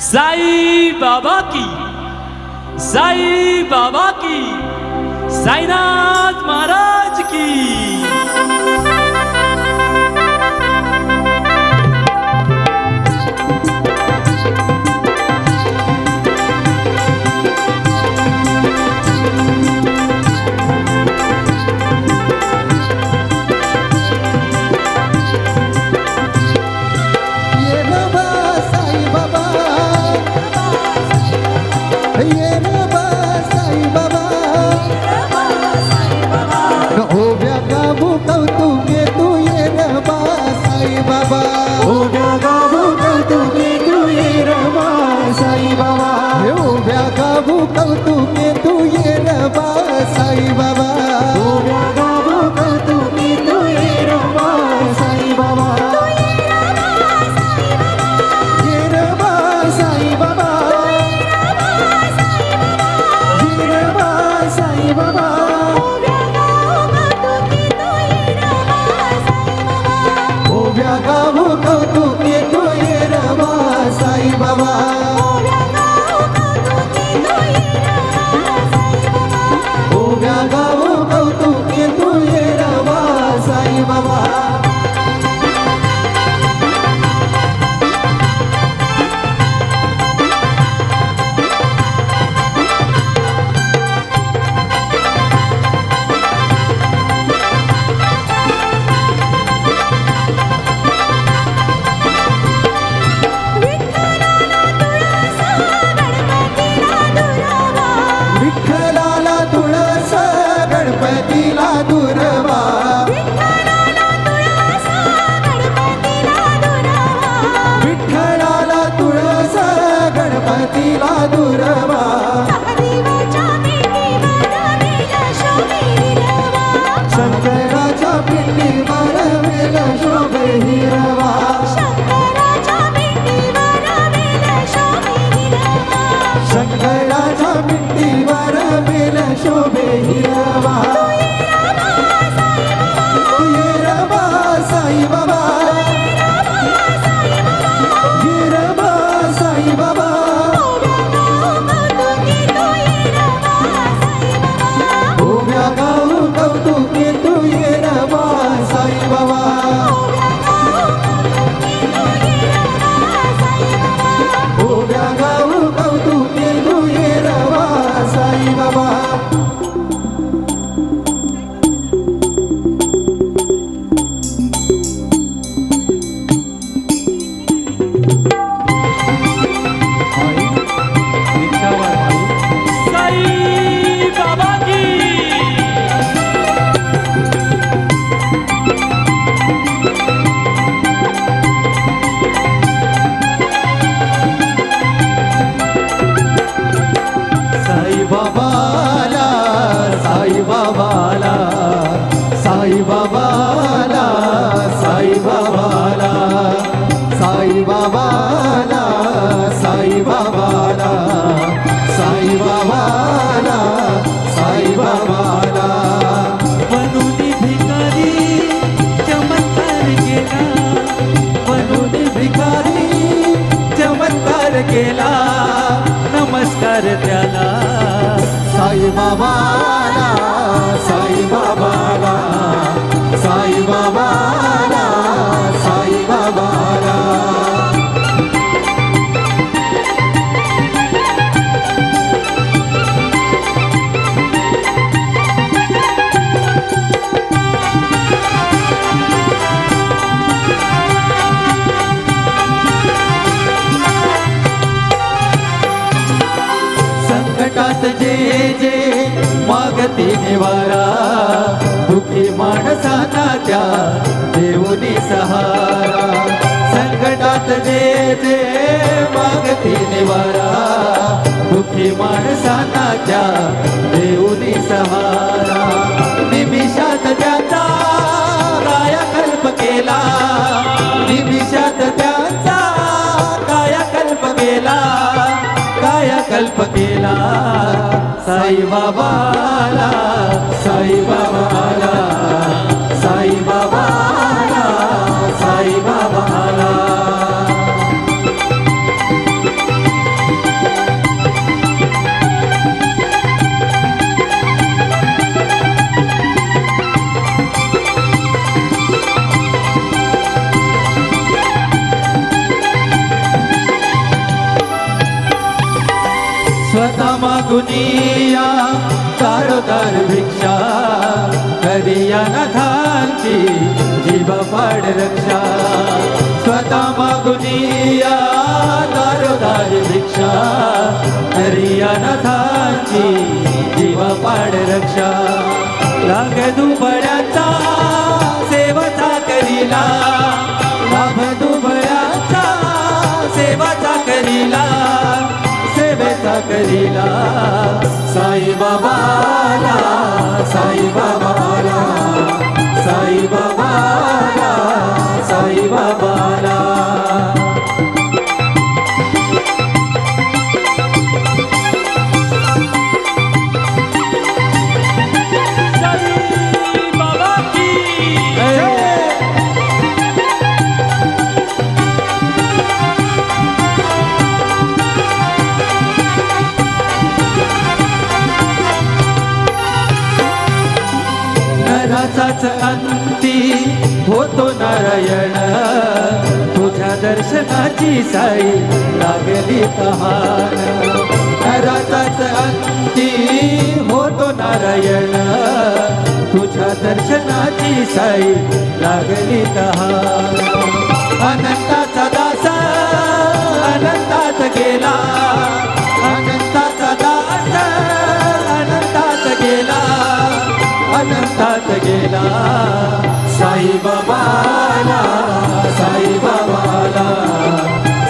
সাই বাবা কি? সাই বাবা কি? সাইনাথ মহারাজ কি? বাবা गती निवारा दुखी माणसाना त्या देऊनी सहारा. संकटात दे दे मागती निवारा दुखी माणसाना त्या देऊनी सहारा. निमिषात त्याचा काया कल्प केला. निमिषात त्याचा काया कल्प केला. काया कल्प केला. साईबाबाला साईबाबाला साईबाबाला साईबाबाला. स्वतः दुनिया चारोतर भिक्षा करिया नाथांची जीव पाड रक्षा. स्वतः मागुनिया दारोदार भिक्षा करिया नाथांची जीव पाड रक्षा. लागे दुपड्याचा करीला. साईबाबाला साईबाबाला साईबाबा दिवसाच अंती होतो नारायण. तुझ्या दर्शनाची साई लागली पहान नराचाच अंती होतो नारायण. तुझ्या दर्शनाची साई लागली तहान. अनंत साईबाबाला साईबाबाला साईबाबाला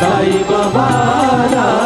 साईबाबाला.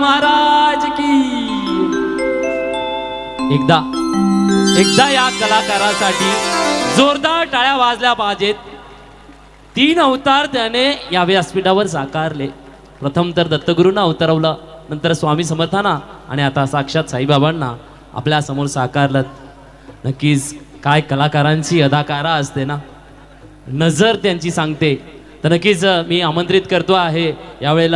महाराज की। एकदा एकदा या कलाकारासाठी जोरदार टाळ्या वाजल्या पाहिजेत. तीन अवतार त्याने या व्यासपीठावर साकारले. प्रथम तर दत्तगुरूंना अवतरवलं नंतर स्वामी समर्थांना आणि आता साक्षात साईबाबांना आपल्यासमोर साकारलं. नक्कीच काय कलाकारांची अदाकारा असते ना. नजर त्यांची सांगते. तर नक्कीच मी आमंत्रित करतो आहे. यावेळेला